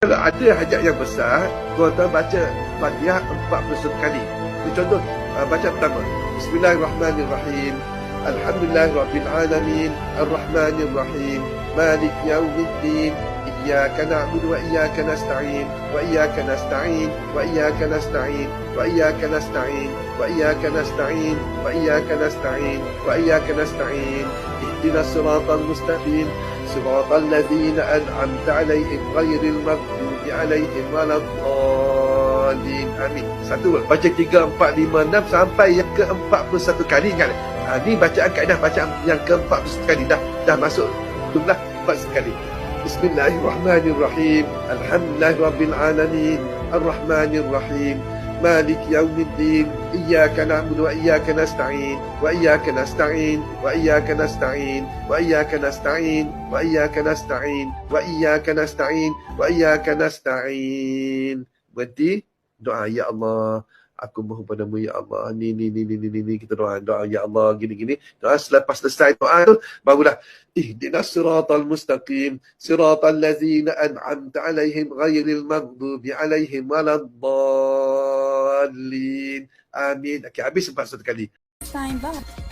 Kalau ada hajat yang besar, tuan-tuan baca Fatihah 40 kali. Ini contoh ah, baca pertama. Bismillahirrahmanirrahim. Alhamdulillahirrahmanirrahim. Ar-Rahmanirrahim. Malik yaumiddin. iyyaka na'budu wa iyyaka nasta'in. Wa iyyaka nasta'in. Wa iyyaka nasta'in. Wa iyyaka nasta'in. Wa iyyaka nasta'in. Wa iyyaka nasta'in. Wa iyyaka nasta'in. Ihdinas siratal mustaqim. صراط الذين أنعمت عليهم غير المغضوب عليهم ولا الضالين آمين satu baca tiga empat lima enam sampai yang ke empat puluh satu kali ingat ha, ni bacaan kaedah bacaan yang ke empat puluh satu kali dah dah masuk jumlah empat sekali Bismillahirrahmanirrahim Alhamdulillahirabbil alamin Arrahmanir rahim مالك يوم الدين إياك نعبد وإياك نستعين وإياك نستعين وإياك نستعين وإياك نستعين وإياك نستعين وإياك نستعين وإياك نستعين Berhenti doa ya Allah aku mohon padamu ya Allah ni ni ni ni ni ni, ni. kita doa doa ya Allah gini gini doa selepas selesai doa tu barulah ihdinas siratal mustaqim siratal ladzina an'amta alaihim ghairil maghdubi alaihim waladdallin amin okey habis empat satu kali Time back.